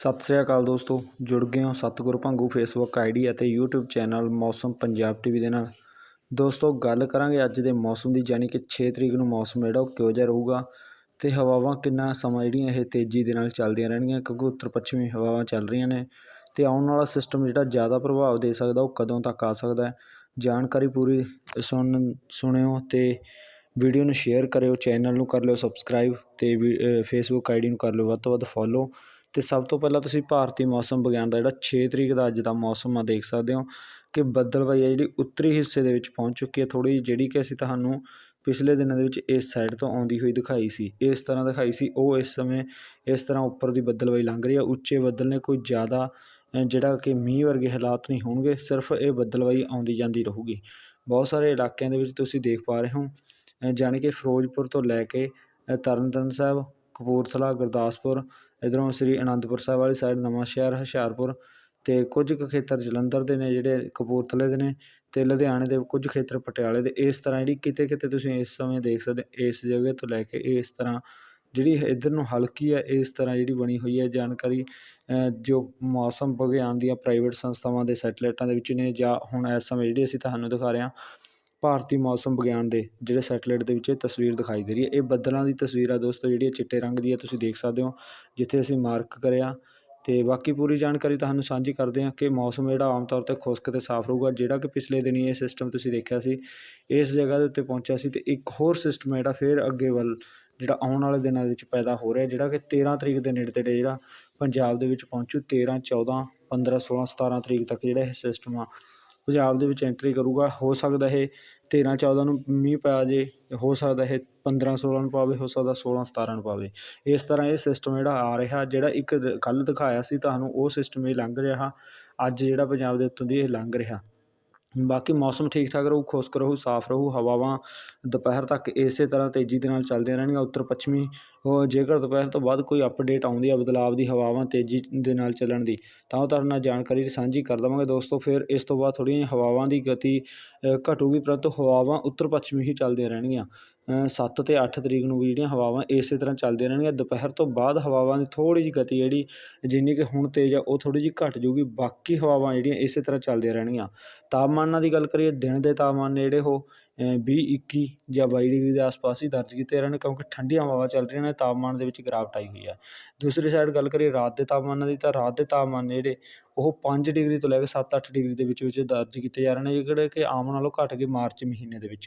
ਸਤਿ ਸ੍ਰੀ ਅਕਾਲ ਦੋਸਤੋ, ਜੁੜ ਗਏ ਹੋ ਸਤਿਗੁਰ ਭੰਗੂ ਫੇਸਬੁੱਕ ਆਈਡੀ ਅਤੇ YouTube channel Mausam Punjab TV ਦੇ ਨਾਲ। ਦੋਸਤੋ, ਗੱਲ ਕਰਾਂਗੇ ਅੱਜ ਦੇ ਮੌਸਮ ਦੀ, ਯਾਨੀ ਕਿ 6 ਤਰੀਕ ਨੂੰ ਮੌਸਮ ਜਿਹੜਾ ਉਹ ਕਿਹੋ ਜਿਹਾ ਰਹੂਗਾ ਤੇ ਹਵਾਵਾਂ ਕਿੰਨਾ ਸਮਾਂ ਜਿਹੜੀਆਂ ਇਹ ਤੇਜ਼ੀ ਦੇ ਨਾਲ ਚੱਲਦੀਆਂ ਰਹਿਣਗੀਆਂ, ਕਿਉਂਕਿ ਉੱਤਰ ਪੱਛਮੀ ਹਵਾਵਾਂ ਚੱਲ ਰਹੀਆਂ ਨੇ ਤੇ ਆਉਣ ਵਾਲਾ ਸਿਸਟਮ ਜਿਹੜਾ ਜ਼ਿਆਦਾ ਪ੍ਰਭਾਵ ਦੇ ਸਕਦਾ, ਉਹ ਕਦੋਂ ਤੱਕ ਆ ਸਕਦਾ ਹੈ? ਜਾਣਕਾਰੀ ਪੂਰੀ ਸੁਣ, ਸੁਣਿਓ ਤੇ ਵੀਡੀਓ ਨੂੰ ਸ਼ੇਅਰ ਕਰਿਓ, ਚੈਨਲ ਨੂੰ ਕਰ ਲਿਓ ਸਬਸਕ੍ਰਾਈਬ ਤੇ ਫੇਸਬੁੱਕ ਆਈਡੀ ਨੂੰ ਕਰ ਲਿਓ, ਵੱਧ ਤੋਂ ਵੱਧ ਫੋਲੋ ਅਤੇ ਸਭ ਤੋਂ ਪਹਿਲਾਂ ਤੁਸੀਂ ਭਾਰਤੀ ਮੌਸਮ ਵਿਗਿਆਨ ਦਾ ਜਿਹੜਾ ਛੇ ਤਰੀਕ ਦਾ ਅੱਜ ਦਾ ਮੌਸਮ ਆ ਦੇਖ ਸਕਦੇ ਹੋ ਕਿ ਬੱਦਲਵਾਈ ਆ ਜਿਹੜੀ ਉੱਤਰੀ ਹਿੱਸੇ ਦੇ ਵਿੱਚ ਪਹੁੰਚ ਚੁੱਕੀ ਹੈ ਥੋੜੀ ਜਿਹੜੀ ਕਿ ਅਸੀਂ ਤੁਹਾਨੂੰ ਪਿਛਲੇ ਦਿਨਾਂ ਦੇ ਵਿੱਚ ਇਸ ਸਾਈਡ ਤੋਂ ਆਉਂਦੀ ਹੋਈ ਦਿਖਾਈ ਸੀ। ਇਸ ਤਰ੍ਹਾਂ ਦਿਖਾਈ ਸੀ। ਉਹ ਇਸ ਸਮੇਂ ਇਸ ਤਰ੍ਹਾਂ ਉੱਪਰ ਦੀ ਬੱਦਲਵਾਈ ਲੰਘ ਰਹੀ ਆ। ਉੱਚੇ ਬੱਦਲ ਨੇ ਕੋਈ ਜ਼ਿਆਦਾ ਜਿਹੜਾ ਕਿ ਮੀਂਹ ਵਰਗੇ ਹਾਲਾਤ ਨਹੀਂ ਹੋਣਗੇ, ਸਿਰਫ ਇਹ ਬੱਦਲਵਾਈ ਆਉਂਦੀ ਜਾਂਦੀ ਰਹੂਗੀ। ਬਹੁਤ ਸਾਰੇ ਇਲਾਕਿਆਂ ਦੇ ਵਿੱਚ ਤੁਸੀਂ ਦੇਖ ਪਾ ਰਹੇ ਹੋ ਜਾਣੀ ਕਿ ਫਿਰੋਜ਼ਪੁਰ ਤੋਂ ਲੈ ਕੇ ਤਰਨਤਾਰਨ ਸਾਹਿਬ, ਕਪੂਰਥਲਾ, ਗੁਰਦਾਸਪੁਰ ਇੱਧਰੋਂ ਸ੍ਰੀ ਅਨੰਦਪੁਰ ਸਾਹਿਬ ਵਾਲੀ ਸਾਈਡ ਨਵਾਂ ਸ਼ਹਿਰ ਹੁਸ਼ਿਆਰਪੁਰ ਅਤੇ ਕੁਝ ਕੁ ਖੇਤਰ ਜਲੰਧਰ ਦੇ ਨੇ ਜਿਹੜੇ ਕਪੂਰਥਲੇ ਦੇ ਨੇ ਅਤੇ ਲੁਧਿਆਣੇ ਦੇ ਕੁਝ ਖੇਤਰ ਪਟਿਆਲੇ ਦੇ। ਇਸ ਤਰ੍ਹਾਂ ਜਿਹੜੀ ਕਿਤੇ ਕਿਤੇ ਤੁਸੀਂ ਇਸ ਸਮੇਂ ਦੇਖ ਸਕਦੇ ਇਸ ਜਗ੍ਹਾ ਤੋਂ ਲੈ ਕੇ ਇਸ ਤਰ੍ਹਾਂ ਜਿਹੜੀ ਇੱਧਰ ਨੂੰ ਹਲਕੀ ਹੈ, ਇਸ ਤਰ੍ਹਾਂ ਜਿਹੜੀ ਬਣੀ ਹੋਈ ਹੈ। ਜਾਣਕਾਰੀ ਜੋ ਮੌਸਮ ਵਿਗਿਆਨ ਦੀਆਂ ਪ੍ਰਾਈਵੇਟ ਸੰਸਥਾਵਾਂ ਦੇ ਸੈਟੇਲਾਈਟਾਂ ਦੇ ਵਿੱਚ ਨੇ ਜਾਂ ਹੁਣ ਇਸ ਸਮੇਂ ਜਿਹੜੀ ਅਸੀਂ ਤੁਹਾਨੂੰ ਦਿਖਾ ਰਹੇ ਹਾਂ ਭਾਰਤੀ ਮੌਸਮ ਵਿਗਿਆਨ ਦੇ ਜਿਹੜੇ ਸੈਟੇਲਾਈਟ ਦੇ ਵਿੱਚ ਇਹ ਤਸਵੀਰ ਦਿਖਾਈ ਦੇ ਰਹੀ ਹੈ। ਇਹ ਬੱਦਲਾਂ ਦੀ ਤਸਵੀਰ ਆ ਦੋਸਤੋ, ਜਿਹੜੀ ਚਿੱਟੇ ਰੰਗ ਦੀ ਹੈ ਤੁਸੀਂ ਦੇਖ ਸਕਦੇ ਹੋ, ਜਿੱਥੇ ਅਸੀਂ ਮਾਰਕ ਕਰਿਆ। ਅਤੇ ਬਾਕੀ ਪੂਰੀ ਜਾਣਕਾਰੀ ਤੁਹਾਨੂੰ ਸਾਂਝੀ ਕਰਦੇ ਹਾਂ ਕਿ ਮੌਸਮ ਜਿਹੜਾ ਆਮ ਤੌਰ ਤੇ ਖੁਸ਼ਕ ਅਤੇ ਸਾਫ਼ ਰਹੂਗਾ। ਜਿਹੜਾ ਕਿ ਪਿਛਲੇ ਦਿਨੀ ਇਹ ਸਿਸਟਮ ਤੁਸੀਂ ਦੇਖਿਆ ਸੀ, ਇਸ ਜਗ੍ਹਾ ਦੇ ਉੱਤੇ ਪਹੁੰਚਿਆ ਸੀ ਅਤੇ ਇੱਕ ਹੋਰ ਸਿਸਟਮ ਜਿਹੜਾ ਫਿਰ ਅੱਗੇ ਵੱਲ, ਜਿਹੜਾ ਆਉਣ ਵਾਲੇ ਦਿਨਾਂ ਦੇ ਵਿੱਚ ਪੈਦਾ ਹੋ ਰਿਹਾ, ਜਿਹੜਾ ਕਿ 13 ਤਰੀਕ ਦੇ ਨੇੜੇ ਤੇੜੇ ਜਿਹੜਾ ਪੰਜਾਬ ਦੇ ਵਿੱਚ ਪਹੁੰਚੂ 13 14 15 16 17 ਤਰੀਕ ਤੱਕ ਜਿਹੜਾ ਇਹ ਸਿਸਟਮ ਆ ਪੰਜਾਬ ਦੇ ਵਿੱਚ ਐਂਟਰੀ ਕਰੂਗਾ, ਹੋ ਸਕਦਾ ਇਹ 13 14 ਨੂੰ ਮੀਂਹ ਪੈ ਜੇ, ਹੋ ਸਕਦਾ ਇਹ 15 16 ਨੂੰ ਪਾਵੇ, ਹੋ ਸਕਦਾ 16 17 ਨੂੰ ਪਾਵੇ। ਇਸ ਤਰ੍ਹਾਂ ਇਹ ਸਿਸਟਮ ਜਿਹੜਾ ਆ ਰਿਹਾ, ਜਿਹੜਾ ਇੱਕ ਕੱਲ੍ਹ ਦਿਖਾਇਆ ਸੀ ਤੁਹਾਨੂੰ, ਉਹ ਸਿਸਟਮ ਇਹ ਲੰਘ ਰਿਹਾ, ਅੱਜ ਜਿਹੜਾ ਪੰਜਾਬ ਦੇ ਉੱਤੋਂ ਦੀ ਇਹ ਲੰਘ ਰਿਹਾ। ਬਾਕੀ ਮੌਸਮ ਠੀਕ ਠਾਕ ਰਹੂ, ਖੁਸ਼ਕ ਰਹੂ, ਸਾਫ਼ ਰਹੂ, ਹਵਾਵਾਂ ਦੁਪਹਿਰ ਤੱਕ ਇਸੇ ਤਰ੍ਹਾਂ ਤੇਜ਼ੀ ਦੇ ਨਾਲ ਚੱਲਦੀਆਂ ਰਹਿਣਗੀਆਂ। ਉੱਤਰ ਪੱਛਮੀ ਜੇਕਰ ਦੁਪਹਿਰ ਤੋਂ ਬਾਅਦ ਕੋਈ ਅਪਡੇਟ ਆਉਂਦੀ ਹੈ ਬਦਲਾਵ ਦੀ ਹਵਾਵਾਂ ਤੇਜ਼ੀ ਦੇ ਨਾਲ ਚੱਲਣ ਦੀ, ਤਾਂ ਉਹ ਤੁਹਾਡੇ ਨਾਲ ਜਾਣਕਾਰੀ ਸਾਂਝੀ ਕਰ ਦੇਵਾਂਗੇ। ਦੋਸਤੋ, ਫਿਰ ਇਸ ਤੋਂ ਬਾਅਦ ਥੋੜ੍ਹੀਆਂ ਹਵਾਵਾਂ ਦੀ ਗਤੀ ਘਟੂਗੀ, ਪਰੰਤੂ ਹਵਾਵਾਂ ਉੱਤਰ ਪੱਛਮੀ ਹੀ ਚੱਲਦੀਆਂ ਰਹਿਣਗੀਆਂ। ਸੱਤ ਅਤੇ ਅੱਠ ਤਰੀਕ ਨੂੰ ਵੀ ਜਿਹੜੀਆਂ ਹਵਾਵਾਂ ਇਸੇ ਤਰ੍ਹਾਂ ਚੱਲਦੀਆਂ ਰਹਿਣਗੀਆਂ। ਦੁਪਹਿਰ ਤੋਂ ਬਾਅਦ ਹਵਾਵਾਂ ਦੀ ਥੋੜ੍ਹੀ ਜਿਹੀ ਗਤੀ ਜਿਹੜੀ, ਜਿੰਨੀ ਕਿ ਹੁਣ ਤੇਜ਼ ਆ, ਉਹ ਥੋੜ੍ਹੀ ਜਿਹੀ ਘਟ ਜੂਗੀ ਬਾਕੀ ਹਵਾਵਾਂ ਜਿਹੜੀਆਂ ਇਸੇ ਤਰ੍ਹਾਂ ਚੱਲਦੀਆਂ ਰਹਿਣਗੀਆਂ। ਤਾਪਮਾਨਾਂ ਦੀ ਗੱਲ ਕਰੀਏ, ਦਿਨ ਦੇ ਤਾਪਮਾਨ ਨੇ ਜਿਹੜੇ ਉਹ ਵੀਹ, ਇੱਕੀ ਜਾਂ ਬਾਈ ਡਿਗਰੀ ਦੇ ਆਸ-ਪਾਸ ਹੀ ਦਰਜ ਕੀਤੇ ਰਹੇ ਨੇ ਕਿਉਂਕਿ ਠੰਡੀਆਂ ਹਵਾਵਾਂ ਚੱਲ ਰਹੀਆਂ ਨੇ, ਤਾਪਮਾਨ ਦੇ ਵਿੱਚ ਗਿਰਾਵਟ ਆਈ ਹੋਈ ਹੈ। ਦੂਸਰੀ ਸਾਈਡ ਗੱਲ ਕਰੀਏ ਰਾਤ ਦੇ ਤਾਪਮਾਨਾਂ ਦੀ, ਤਾਂ ਰਾਤ ਦੇ ਤਾਪਮਾਨ ਨੇ ਜਿਹੜੇ ਉਹ ਪੰਜ ਡਿਗਰੀ ਤੋਂ ਲੈ ਕੇ 7-8 ਡਿਗਰੀ ਦੇ ਵਿੱਚ ਵਿੱਚ ਦਰਜ ਕੀਤੇ ਜਾ ਰਹੇ ਨੇ, ਜਿਹੜੇ ਕਿ ਆਮ ਨਾਲੋਂ ਘੱਟ ਗਏ ਮਾਰਚ ਮਹੀਨੇ ਦੇ ਵਿੱਚ।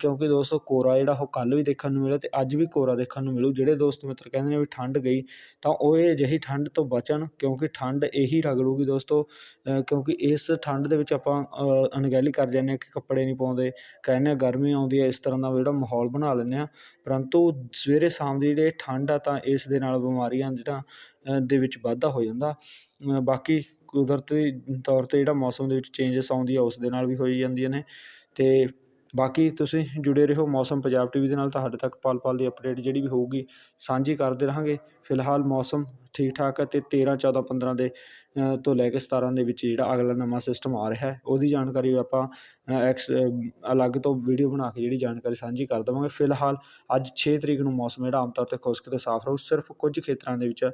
ਕਿਉਂਕਿ ਦੋਸਤੋ ਕੋਰਾ ਜਿਹੜਾ ਉਹ ਕੱਲ ਵੀ ਦੇਖਣ ਨੂੰ ਮਿਲਿਆ ਅਤੇ ਅੱਜ ਵੀ ਕੋਰਾ ਦੇਖਣ ਨੂੰ ਮਿਲੂ। ਜਿਹੜੇ ਦੋਸਤ ਮਿੱਤਰ ਕਹਿੰਦੇ ਨੇ ਵੀ ਠੰਡ ਗਈ, ਤਾਂ ਉਹ ਇਹ ਅਜਿਹੀ ਠੰਡ ਤੋਂ ਬਚਣ, ਕਿਉਂਕਿ ਠੰਡ ਇਹੀ ਰਗੜੂਗੀ ਦੋਸਤੋ। ਕਿਉਂਕਿ ਇਸ ਠੰਡ ਦੇ ਵਿੱਚ ਆਪਾਂ ਅਣਗਹਿਲੀ ਕਰ ਜਾਂਦੇ ਹਾਂ ਕਿ ਕੱਪੜੇ ਨਹੀਂ ਪਾਉਂਦੇ ਕਹਿੰਦੇ ਹਾਂ ਗਰਮੀ ਆਉਂਦੀ ਹੈ, ਇਸ ਤਰ੍ਹਾਂ ਦਾ ਜਿਹੜਾ ਮਾਹੌਲ ਬਣਾ ਲੈਂਦੇ ਹਾਂ। ਪਰੰਤੂ ਸਵੇਰੇ ਸ਼ਾਮ ਦੀ ਜਿਹੜੀ ਠੰਡ ਆ, ਤਾਂ ਇਸ ਦੇ ਨਾਲ ਬਿਮਾਰੀਆਂ ਜਿਹੜਾ ਦੇ ਵਿੱਚ ਵਾਧਾ ਹੋ ਜਾਂਦਾ। ਬਾਕੀ ਕੁਦਰਤੀ ਤੌਰ 'ਤੇ ਜਿਹੜਾ ਮੌਸਮ ਦੇ ਵਿੱਚ ਚੇਂਜਸ ਆਉਂਦੀ ਆ, ਉਸ ਦੇ ਨਾਲ ਵੀ ਹੋਈ ਜਾਂਦੀਆਂ ਨੇ। ਅਤੇ ਬਾਕੀ ਤੁਸੀਂ ਜੁੜੇ ਰਹੋ ਮੌਸਮ ਪੰਜਾਬ ਟੀਵੀ ਦੇ ਨਾਲ ਤੁਹਾਡੇ ਤੱਕ ਪਲ ਪਲ ਦੀ ਅਪਡੇਟ ਜਿਹੜੀ ਵੀ ਹੋਊਗੀ ਸਾਂਝੀ ਕਰਦੇ ਰਹਾਂਗੇ। ਫਿਲਹਾਲ ਮੌਸਮ ਠੀਕ ਠਾਕ ਹੈ ਤੇ 13 14 15 ਦੇ ਤੋਂ ਲੈ ਕੇ 17 ਦੇ ਵਿੱਚ ਜਿਹੜਾ ਅਗਲਾ ਨਵਾਂ ਸਿਸਟਮ ਆ ਰਿਹਾ ਹੈ, ਉਹਦੀ ਜਾਣਕਾਰੀ ਆਪਾਂ ਐਕਸ ਅਲੱਗ ਤੋਂ ਵੀਡੀਓ ਬਣਾ ਕੇ ਜਿਹੜੀ ਜਾਣਕਾਰੀ ਸਾਂਝੀ ਕਰ ਦਵਾਂਗੇ। ਫਿਲਹਾਲ ਅੱਜ 6 ਤਰੀਕ ਨੂੰ ਮੌਸਮ ਜਿਹੜਾ ਆਮ ਤੌਰ ਤੇ ਖੁਸ਼ਕ ਤੇ ਸਾਫ਼ ਰਹੂ, ਸਿਰਫ ਕੁਝ ਖੇਤਰਾਂ ਦੇ ਵਿੱਚ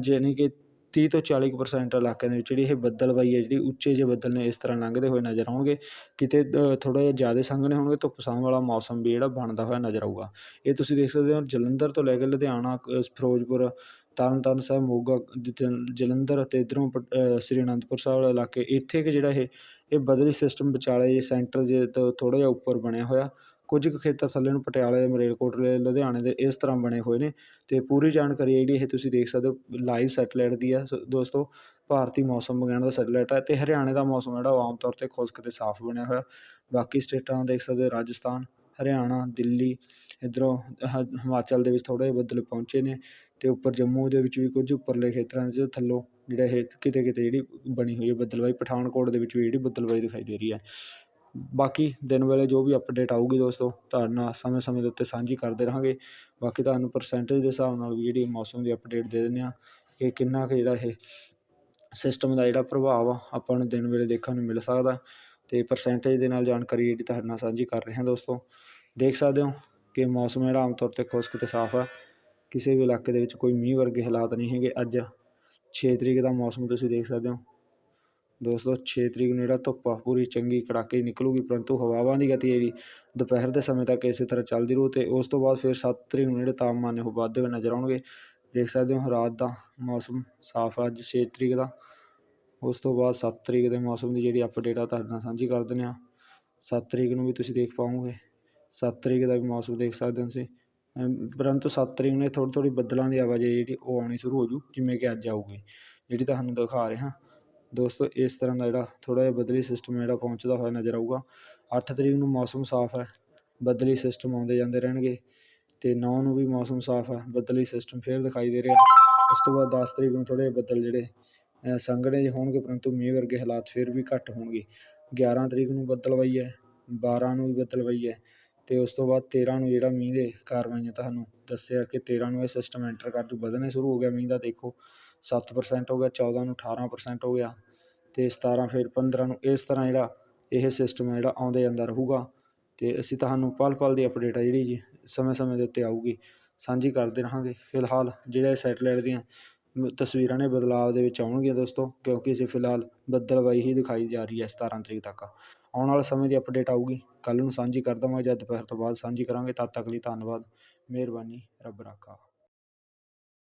ਜਾਨੀ ਕਿ ਤੀਹ ਤੋਂ 40% ਇਲਾਕਿਆਂ ਦੇ ਵਿੱਚ ਜਿਹੜੀ ਇਹ ਬੱਦਲਵਾਈ ਹੈ, ਜਿਹੜੀ ਉੱਚੇ ਜਿਹੇ ਬੱਦਲ ਨੇ ਇਸ ਤਰ੍ਹਾਂ ਲੰਘਦੇ ਹੋਏ ਨਜ਼ਰ ਆਉਣਗੇ। ਕਿਤੇ ਥੋੜ੍ਹਾ ਜਿਹਾ ਜ਼ਿਆਦਾ ਸੰਘਣੇ ਹੋਣਗੇ, ਧੁੱਪ ਛਾਂ ਵਾਲਾ ਮੌਸਮ ਵੀ ਜਿਹੜਾ ਬਣਦਾ ਹੋਇਆ ਨਜ਼ਰ ਆਊਗਾ। ਇਹ ਤੁਸੀਂ ਦੇਖ ਸਕਦੇ ਹੋ, ਜਲੰਧਰ ਤੋਂ ਲੈ ਕੇ ਲੁਧਿਆਣਾ ਫਿਰੋਜ਼ਪੁਰ, ਤਰਨਤਾਰਨ ਸਾਹਿਬ, ਮੋਗਾ ਜਲੰਧਰ ਅਤੇ ਇੱਧਰੋਂ ਸ੍ਰੀ ਅਨੰਦਪੁਰ ਸਾਹਿਬ ਵਾਲਾ ਇਲਾਕੇ, ਇੱਥੇ ਕਿ ਜਿਹੜਾ ਇਹ ਇਹ ਬਦਲੀ ਸਿਸਟਮ ਵਿਚਾਲੇ ਜੇ ਸੈਂਟਰ ਜੇ ਤੋਂ, ਥੋੜ੍ਹਾ ਜਿਹਾ ਉੱਪਰ ਬਣਿਆ ਹੋਇਆ। ਕੁਝ ਕੁ ਖੇਤਰ ਥੱਲੇ ਨੂੰ ਪਟਿਆਲੇ, ਮਰੇਲਕੋਟਲੇ, ਲੁਧਿਆਣੇ ਦੇ ਇਸ ਤਰ੍ਹਾਂ ਬਣੇ ਹੋਏ ਨੇ ਤੇ ਪੂਰੀ ਜਾਣਕਾਰੀ ਜਿਹੜੀ ਇਹ ਤੁਸੀਂ ਦੇਖ ਸਕਦੇ ਹੋ ਲਾਈਵ ਸੈਟੇਲਾਈਟ ਦੀ ਆ। ਦੋਸਤੋ, ਭਾਰਤੀ ਮੌਸਮ ਵਿਗਿਆਨ ਦਾ ਸੈਟੇਲਾਈਟ ਹੈ ਤੇ ਹਰਿਆਣੇ ਦਾ ਮੌਸਮ ਜਿਹੜਾ ਆਮ ਤੌਰ ਤੇ ਖੁਸ਼ਕ ਤੇ ਸਾਫ਼ ਬਣਿਆ ਹੋਇਆ। ਬਾਕੀ ਸਟੇਟਾਂ ਦੇਖ ਸਕਦੇ ਹੋ, ਰਾਜਸਥਾਨ, ਹਰਿਆਣਾ, ਦਿੱਲੀ, ਇੱਧਰੋਂ ਹਿਮਾਚਲ ਦੇ ਵਿੱਚ ਥੋੜ੍ਹੇ ਜਿਹੇ ਬੱਦਲ ਪਹੁੰਚੇ ਨੇ ਤੇ ਉੱਪਰ ਜੰਮੂ ਦੇ ਵਿੱਚ ਵੀ ਕੁਝ ਉੱਪਰਲੇ ਖੇਤਰਾਂ 'ਚ ਥੱਲੋਂ ਜਿਹੜਾ ਇਹ ਕਿਤੇ ਕਿਤੇ ਜਿਹੜੀ ਬਣੀ ਹੋਈ ਹੈ ਬੱਦਲਵਾਈ ਪਠਾਨਕੋਟ ਦੇ ਵਿੱਚ ਵੀ ਜਿਹੜੀ ਬੱਦਲਵਾਈ ਦਿਖਾਈ ਦੇ ਰਹੀ ਹੈ। ਬਾਕੀ ਦਿਨ ਵੇਲੇ ਜੋ ਵੀ ਅਪਡੇਟ ਆਊਗੀ ਦੋਸਤੋ, ਤੁਹਾਡੇ ਨਾਲ ਸਮੇਂ ਸਮੇਂ ਦੇ ਉੱਤੇ ਸਾਂਝੀ ਕਰਦੇ ਰਹਾਂਗੇ। ਬਾਕੀ ਤੁਹਾਨੂੰ ਪਰਸੈਂਟੇਜ ਦੇ ਹਿਸਾਬ ਨਾਲ ਵੀ ਜਿਹੜੀ ਮੌਸਮ ਦੀ ਅਪਡੇਟ ਦੇ ਦਿੰਦੇ ਆ ਕਿ ਕਿੰਨਾ ਕੁ ਜਿਹੜਾ ਇਹ ਸਿਸਟਮ ਦਾ ਜਿਹੜਾ ਪ੍ਰਭਾਵ ਆ, ਆਪਾਂ ਨੂੰ ਦਿਨ ਵੇਲੇ ਦੇਖਣ ਨੂੰ ਮਿਲ ਸਕਦਾ। ਤੇ ਪਰਸੈਂਟੇਜ ਦੇ ਨਾਲ ਜਾਣਕਾਰੀ ਜਿਹੜੀ ਤੁਹਾਡੇ ਨਾਲ ਸਾਂਝੀ ਕਰ ਰਹੇ ਹਾਂ ਦੋਸਤੋ। ਦੇਖ ਸਕਦੇ ਹੋ ਕਿ ਮੌਸਮ ਜਿਹੜਾ ਆਮ ਤੌਰ ਤੇ ਖੁਸ਼ਕ ਤੇ ਸਾਫ਼ ਆ। ਕਿਸੇ ਵੀ ਇਲਾਕੇ ਦੇ ਵਿੱਚ ਕੋਈ ਮੀਂਹ ਵਰਗੇ ਹਾਲਾਤ ਨਹੀਂ ਹੈਗੇ। ਅੱਜ 6 ਤਰੀਕ ਦਾ ਮੌਸਮ ਤੁਸੀਂ ਦੇਖ ਸਕਦੇ ਹੋ। ਦੋਸਤੋ 6 ਤਰੀਕ ਨੂੰ ਜਿਹੜਾ ਧੁੱਪ ਆ, ਪੂਰੀ ਚੰਗੀ ਕੜਾਕੇ ਨਿਕਲੂਗੀ, ਪਰੰਤੂ ਹਵਾਵਾਂ ਦੀ ਗਤੀ ਜਿਹੜੀ ਦੁਪਹਿਰ ਦੇ ਸਮੇਂ ਤੱਕ ਇਸੇ ਤਰ੍ਹਾਂ ਚੱਲਦੀ ਰਹੂ ਤੇ ਉਸ ਤੋਂ ਬਾਅਦ ਫਿਰ 7 ਤਰੀਕ ਨੂੰ ਜਿਹੜੇ ਤਾਪਮਾਨ ਨੇ ਉਹ ਵੱਧਦੇ ਹੋਏ ਨਜ਼ਰ ਆਉਣਗੇ। ਦੇਖ ਸਕਦੇ ਹੋ, ਰਾਤ ਦਾ ਮੌਸਮ ਸਾਫ਼ ਆ, ਅੱਜ 6 ਤਰੀਕ ਦਾ। ਉਸ ਤੋਂ ਬਾਅਦ 7 ਤਰੀਕ ਦੇ ਮੌਸਮ ਦੀ ਜਿਹੜੀ ਅਪਡੇਟ ਆ, ਤੁਹਾਡੇ ਨਾਲ ਸਾਂਝੀ ਕਰ ਦਿੰਦੇ ਹਾਂ। 7 ਤਰੀਕ ਨੂੰ ਵੀ ਤੁਸੀਂ ਦੇਖ ਪਾਓਗੇ। 7 ਤਰੀਕ ਦਾ ਵੀ ਮੌਸਮ ਦੇਖ ਸਕਦੇ ਹੋ ਤੁਸੀਂ। ਪਰੰਤੂ 7 ਤਰੀਕ ਨੂੰ ਥੋੜ੍ਹੀ ਥੋੜ੍ਹੀ ਬੱਦਲਾਂ ਦੀ ਆਵਾਜਾਈ ਜਿਹੜੀ ਉਹ ਆਉਣੀ ਸ਼ੁਰੂ ਹੋ ਜੂ, ਜਿਵੇਂ ਕਿ ਅੱਜ ਆਊਗੀ, ਜਿਹੜੀ ਤੁਹਾਨੂੰ ਦਿਖਾ ਰਿਹਾ। ਦੋਸਤੋ, ਇਸ ਤਰ੍ਹਾਂ ਦਾ ਜਿਹੜਾ ਥੋੜ੍ਹਾ ਜਿਹਾ ਬਦਲੀ ਸਿਸਟਮ ਜਿਹੜਾ ਪਹੁੰਚਦਾ ਹੋਇਆ ਨਜ਼ਰ ਆਊਗਾ। 8 ਤਰੀਕ ਨੂੰ ਮੌਸਮ ਸਾਫ਼ ਹੈ, ਬਦਲੀ ਸਿਸਟਮ ਆਉਂਦੇ ਜਾਂਦੇ ਰਹਿਣਗੇ ਤੇ 9 ਨੂੰ ਵੀ ਮੌਸਮ ਸਾਫ਼ ਹੈ, ਬੱਦਲੀ ਸਿਸਟਮ ਫੇਰ ਦਿਖਾਈ ਦੇ ਰਿਹਾ। ਉਸ ਤੋਂ ਬਾਅਦ 10 ਤਰੀਕ ਨੂੰ ਥੋੜ੍ਹੇ ਬੱਦਲ ਜਿਹੜੇ ਸੰਘਣੇ ਜਿਹੇ ਹੋਣਗੇ, ਪਰੰਤੂ ਮੀਂਹ ਵਰਗੇ ਹਾਲਾਤ ਫਿਰ ਵੀ ਘੱਟ ਹੋਣਗੇ। 11 ਤਰੀਕ ਨੂੰ ਬੱਦਲਵਾਈ ਹੈ 12 ਨੂੰ ਵੀ ਬੱਦਲਵਾਈ ਹੈ ਤੇ ਉਸ ਤੋਂ ਬਾਅਦ 13 ਨੂੰ ਜਿਹੜਾ ਮੀਂਹ ਦੇ ਕਾਰਵਾਈਆਂ ਤੁਹਾਨੂੰ ਦੱਸਿਆ ਕਿ 13 ਨੂੰ ਇਹ ਸਿਸਟਮ ਐਂਟਰ ਕਰ ਜੂ ਵਧਣੇ ਸ਼ੁਰੂ ਹੋ ਗਿਆ ਮੀਂਹ ਦਾ, ਦੇਖੋ। 7% ਹੋ ਗਿਆ 14 ਨੂੰ 18% ਹੋ ਗਿਆ ਤੇ 17 ਫਿਰ 15 ਨੂੰ ਇਸ ਤਰ੍ਹਾਂ ਜਿਹੜਾ ਇਹ ਸਿਸਟਮ ਹੈ ਜਿਹੜਾ ਆਉਂਦੇ ਜਾਂਦਾ ਰਹੂਗਾ ਤੇ ਅਸੀਂ ਤੁਹਾਨੂੰ ਪਲ ਪਲ ਦੀ ਅਪਡੇਟ ਆ ਜਿਹੜੀ ਜੀ ਸਮੇਂ ਸਮੇਂ ਦੇ ਉੱਤੇ ਆਊਗੀ, ਸਾਂਝੀ ਕਰਦੇ ਰਹਾਂਗੇ। ਫਿਲਹਾਲ ਜਿਹੜੇ ਸੈਟਲਾਈਟ ਦੀਆਂ ਤਸਵੀਰਾਂ ਨੇ ਬਦਲਾਅ ਦੇ ਵਿੱਚ ਆਉਣਗੀਆਂ ਦੋਸਤੋ, ਕਿਉਂਕਿ ਅਸੀਂ ਫਿਲਹਾਲ ਬੱਦਲਵਾਈ ਹੀ ਦਿਖਾਈ ਜਾ ਰਹੀ ਹੈ 17 ਤਰੀਕ ਤੱਕ। ਆਉਣ ਵਾਲੇ ਸਮੇਂ ਦੀ ਅਪਡੇਟ ਆਊਗੀ ਕੱਲ ਨੂੰ ਸਾਂਝੀ ਕਰ ਦਵਾਂਗੇ ਜਾਂ ਦੁਪਹਿਰ ਤੋਂ ਬਾਅਦ ਸਾਂਝੀ ਕਰਾਂਗੇ। ਤਦ ਤੱਕ ਲਈ ਧੰਨਵਾਦ, ਮਿਹਰਬਾਨੀ, ਰੱਬ ਰਾਖਾ।